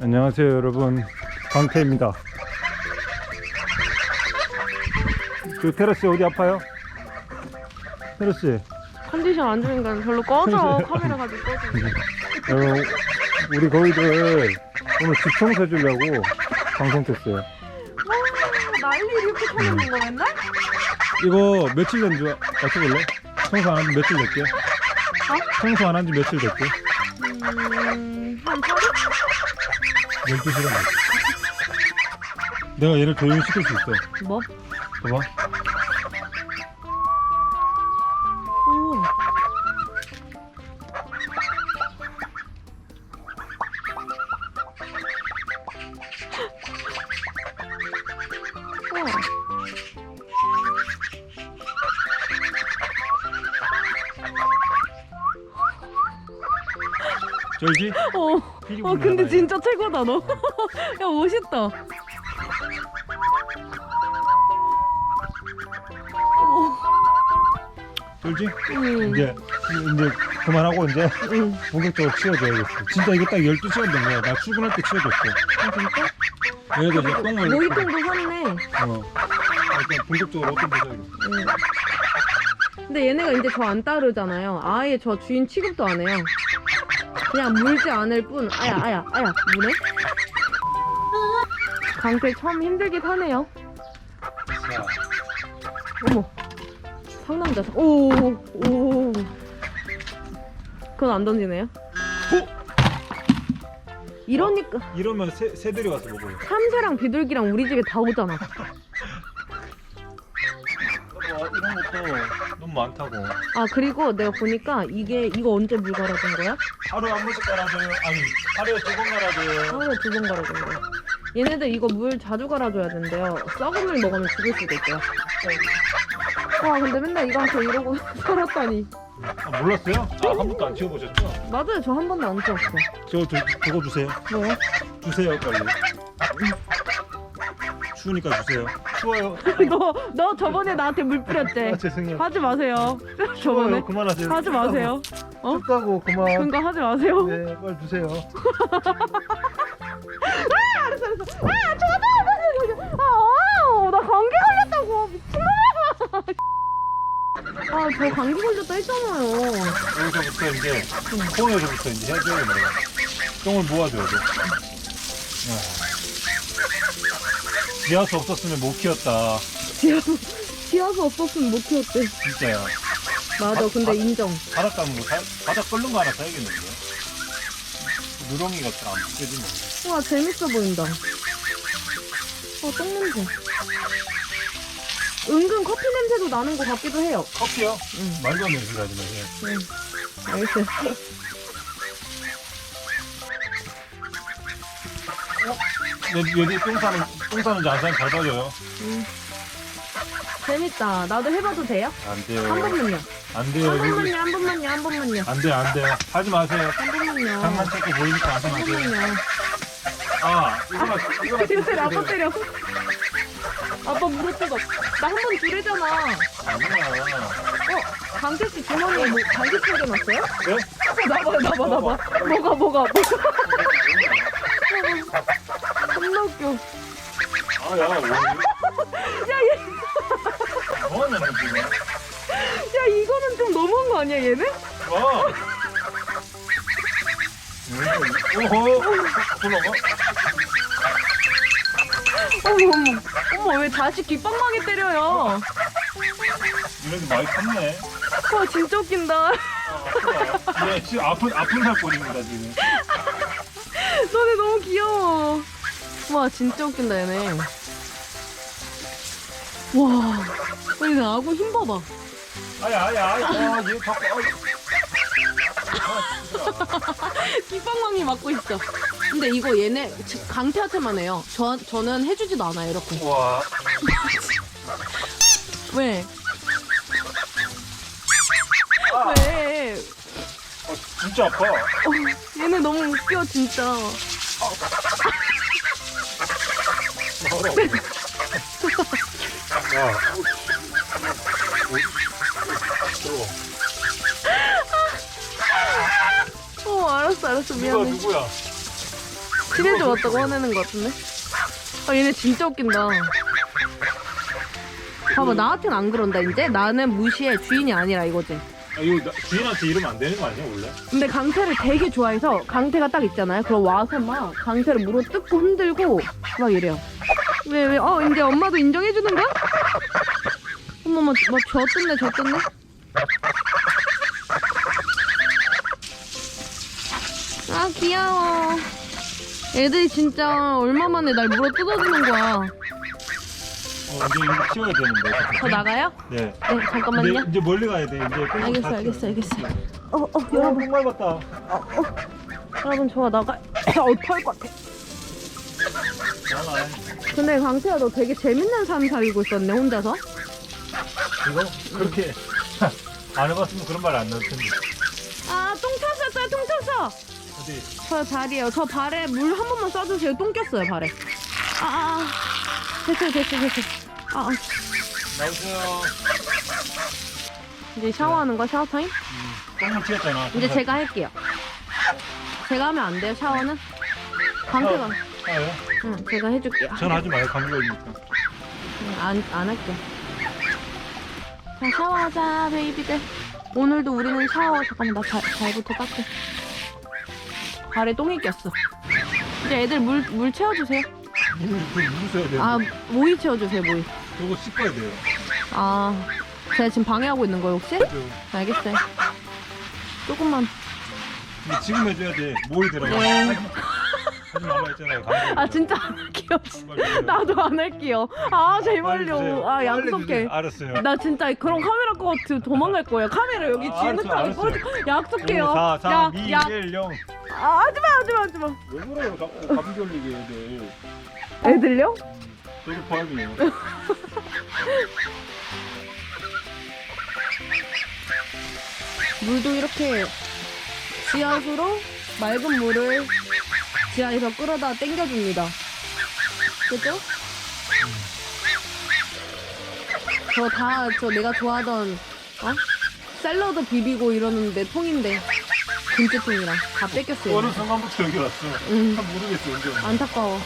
안녕하세요 여러분 광태입니다 그 테러씨 어디 아파요? 테러씨 컨디션 안 좋으니까 별로 꺼져 카메라 가지고 꺼져 어, 우리 거위들 오늘 집 청소해 주려고 방송 켰어요 와 난리 이렇게 터지는 거 맨날? 이거 며칠 된줄 맞춰볼래? 청소 안 한 지 며칠 됐게? 청소 안 한 지 며칠 됐게? 음 한 3일? 12시간 됐게 내가 얘를 조용히 시킬 수 있어. 뭐? 봐봐 쩔지? 어, 어 근데 얘. 진짜 최고다 너. 야 멋있다. 쩔지? 응. 이제 이제 그만하고 이제 응. 본격적으로 치워줘야겠어 진짜 이게 딱 12시간 된 거야 나 출근할 때 치워줬어 아 진짜? 얘네들 이제 똥을 모이통도 샀네. 어. 일단 본격적으로 어떤 보자야겠어 응. 근데 얘네가 이제 저 안 따르잖아요. 아예 저 주인 취급도 안 해요. 그냥 물지 않을 뿐. 아야 아야 아야 무네. 강태 처음 힘들게 사네요. 자 어머. 상남자. 오, 오. 그건 안 던지네요. 이러니까 이러면 새, 새들이 와서 먹어요 참새랑 비둘기랑 우리 집에 다 오잖아. 어, 이런 것도 너무 많다고 아 그리고 내가 보니까 이게 이거 언제 물 갈아준 거야? 하루에 한 번씩 깔아줘요 아니 하루에 두번 깔아줘요 하루에 두 번 갈아준 거야. 얘네들 이거 물 자주 갈아줘야 된대요. 썩은 물 먹으면 죽을 수도 있대요. 와 근데 맨날 이거한테 이러고 살았다니. 아, 몰랐어요? 아 한 번도 안 치워보셨죠? 맞아요 저 한 번도 안 찍었어. 저거 저, 저거 주세요 뭐요? 주세요 빨리 추우니까 주세요 추워요 너, 너 저번에 나한테 물 뿌렸대. 아, 죄송해요 하지 마세요. 저번에. 추워요 그만하세요 하지 마세요. 어? 춥다고 그만 그러니까 하지 마세요. 네 빨리 주세요 알았어 알았어. 아 저도 아, 나 감기 걸렸다고 미친놈아. 아, 저 감기 걸렸다 했잖아요. 여기서부터 이제 콩에서부터 이제 해줘야 돼요 똥을 모아줘야 돼 지하수 없었으면 못 키웠다 지하수, 지하수 없었으면 못 키웠대. 진짜야 맞아, 근데 인정. 바닥 감은 거 사- 바닥 끓는 거 하나 사야겠는데 누렁이가 잘안 벗겨지네 와, 재밌어 보인다. 어, 똥 냄새. 은근 커피 냄새도 나는 것 같기도 해요. 커피요? 응. 말도 안 되는 소리 하지 마세요 응. 알겠어요. 여기, 여기 똥 싸는, 똥 싸는지 안 싸는지 잘 봐줘요 음. 재밌다. 나도 해봐도 돼요? 안 돼요 한 번만요. 안 돼요 한 번만요, 한 번만요, 한 번만요. 안 돼요 안 돼요 하지 마세요 한 번만요. 장난치고 보이니까 하지 한 마세요 번만요. 아 이거만 이거만 때려, 아빠 때려. 아빠 무릎 뜨거. 나한 번 주래잖아. 아니야 어, 강태 씨 주머니에 뭐 장기 챙겨놨어요? 네? 어, 나봐, 나봐, 나봐. 뭐가, 뭐가, 뭐가. 왜 야, 얘, 뭐하냐 너 지금 야, 이거는 좀 너무한 거 아니야, 얘는? 와 오호 불러봐 어머, 어머. 어머, 왜 다시 귓방망이 때려요? 이래도 많이 컸네 와, 진짜 웃긴다. 얘 지금 아픈 아픈 살 꼴입니다 지금 너네 너무 귀여워. 와, 진짜 웃긴다, 얘네. 와, 얘네 아구 힘 봐봐. 아야 아야 아야 아얘 자꾸 아, 귓방망이 맞고 있어. 근데 이거 얘네 강태한테만 해요. 저, 저는 해주지도 않아요, 이렇게. 와 왜? 아, 왜? 어, 진짜 아파 어, 얘네 너무 웃겨, 진짜. 야 들어 봐 어, 알았어, 알았어. 누가 미안해. 누구야 친해져 왔다고 화내는 것 같은데? 아 얘네 진짜 웃긴다. 봐봐 나한테는 안 그런다 이제 나는 무시해 주인이 아니라 이거지. 아, 이거 나, 주인한테 이러면 안 되는 거 아니야 원래? 근데 강태를 되게 좋아해서 강태가 딱 있잖아요. 그럼 와서 막 강태를 물어 뜯고 흔들고 막 이래요. 왜 왜? 어 이제 엄마도 인정해 주는 거야? 어머머 뜯네 저 뜯네. 아 귀여워. 애들이 진짜 얼마 만에 날 물어 뜯어주는 거야. 어 이제 이거 키워야 되는데. 저 나가요? 네. 네 잠깐만요. 이제, 이제 멀리 가야 돼. 이제 똥 알겠어 다 알겠어 알겠어. 어어 어, 여러분 똥 밟았다. 여러분 저 나가. 어털 것 같아. 나가. 근데 강태야 너 되게 재밌는 삶 살고 있었네 혼자서. 이거 그렇게 안 해봤으면 그런 말 안 나올 텐데. 아똥 쳤었어요 똥 쳤어. 어디? 저 발이에요. 저 발에 물 한 번만 쏴주세요. 똥 꼈어요 발에. 아, 아, 아. 됐어요 됐어요 됐어요. 아, 아. 나이스. 이제 샤워하는 거 샤워 타임? 똥을 튀었잖아. 이제 제가 할게요. 제가 하면 안 돼요 샤워는? 강태가. 아요? 응 제가 해줄게요. 전 하지 마요. 감기 걸리니까. 응, 안, 안 할게. 자 샤워하자 베이비들. 오늘도 우리는 샤워 잠깐만 나 발, 발부터 닦게. 발에 똥이 꼈어. 이제 애들 물, 물 채워주세요. 물, 물 무서야 돼. 아 모이 채워주세요 모이. 저거 씻어야 돼요. 아 제가 지금 방해하고 있는 거예요 혹시? 저- 알겠어요. 조금만. 근데 지금 해줘야 돼. 모이 들어가. 네. 하지 말라 했잖아요. 아 진짜 안 할게요. 나도 안 할게요. 아 빨리 제발요. 아 빨리 약속해. 알았어요. 나 진짜 그런 카메라 거 같아 도망갈 거야. 카메라 여기 아, 뒤에 알았어. 약속해요. 5, 4, 3, 2, 야, 1, 0. 아, 하지마 하지마 하지마. 왜 그래요? 가- 감기 걸리게 애들. 애들요? 저도 포함이에요. 물도 이렇게 지하수로 맑은 물을 지하에서 끌어다 땡겨줍니다. 그죠? 저 다 저 내가 좋아하던 어? 샐러드 비비고 이러는 내 통인데 김치통이랑 다 뺏겼어요. 어느 순간부터 여기 왔어. 응. 참 모르겠어 언제 왔나. 안타까워.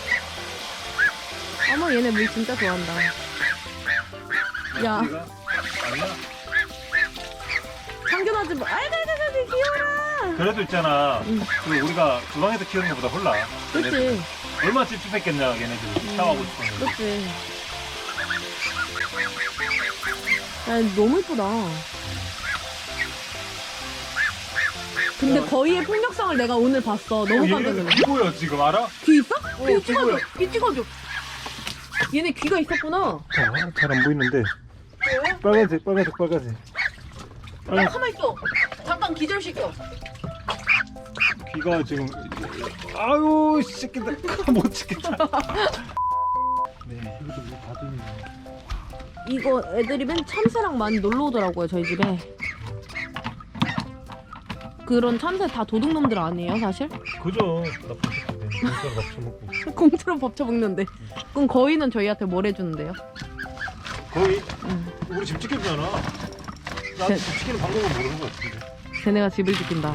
어머 얘네 물 진짜 좋아한다. 야 아니야. 참견하지 마. 아이고 아이고 아이고 귀여워라. 그래도 있잖아. 응. 그 우리가 주방에서 키우는 것보다 홀라. 그치 얼마나 찝찝했겠냐 걔네들 샤워하고 싶었는데. 그치. 야 너무 이쁘다. 근데 거의의 폭력성을 내가 오늘 봤어. 너무 깜짝 놀랐어. 귀 보여 지금 알아? 귀 있어? 어, 귀귀 찍어줘. 보여. 귀 찍어줘. 얘네 귀가 있었구나. 잘 안 보이는데. 빨간색 빨간색 빨간색. 야 가만 있어. 잠깐 기절시켜. 귀가 지금 아유 새끼들 못 찍겠다. 네 이것도 뭐 봐주는 이거 애들이 맨 참새랑 많이 놀러 오더라고요 저희 집에. 그런 참새 다 도둑놈들 아니에요 사실? 그죠 나쁜 새끼들 물가루 밥 처먹고 공짜로 밥 처먹는데. 그럼 거의는 저희한테 뭘 해주는데요? 거의 응. 우리 집 지켜주잖아 나도 네. 집 지키는 방법을 모르는 거 같은데 쟤네가 집을 지킨다.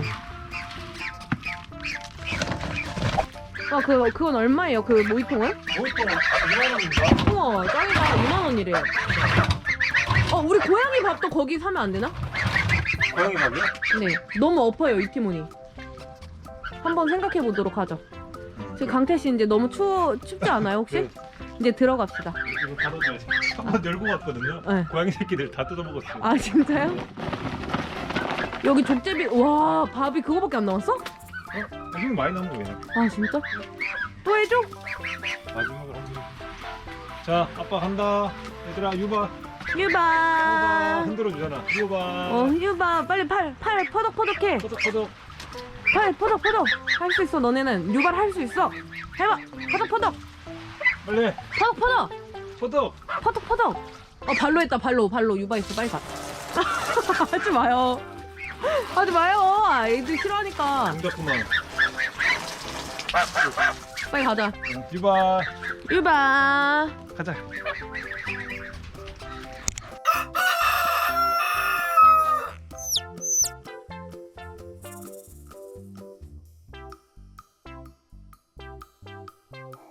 아, 그, 그건 얼마예요? 그 모이통은? 뭐또 2만원인가? 우와, 짱이다. 2만원이래요. 어, 우리 고양이 밥도 거기 사면 안 되나? 고양이 밥이야? 네. 너무 엎어요, 이 티모니. 한번 생각해 보도록 하죠. 지금 강태 씨 이제 너무 추워, 춥지 않아요, 혹시? 네, 이제 들어갑시다. 이거 한번 열고 갔거든요 네. 고양이 새끼들 다 뜯어먹었어 아, 진짜요? 여기 족제비, 와, 밥이 그거밖에 안 남았어? 어? 이거 많이 남은 거예요 아, 진짜? 또 해줘? 마지막으로 한 번 자 아빠 간다 얘들아 유바 유바 유바. 흔들어 주잖아 유바 어, 유바, 빨리 팔, 팔, 퍼덕퍼덕해. 포덕포덕 팔, 퍼덕퍼덕. 할 수 있어, 너네는. 유발 할 수 있어. 해봐. 퍼덕퍼덕. 빨리 퍼덕퍼덕. 포덕 퍼덕퍼덕. 어, 발로 했다, 발로. 발로. 유바 있어, 빨리 가. 하지 마요. 하지 마요. 아, 애들 싫어하니까. 정답구만 빨리 가자. 유바 유바. 가자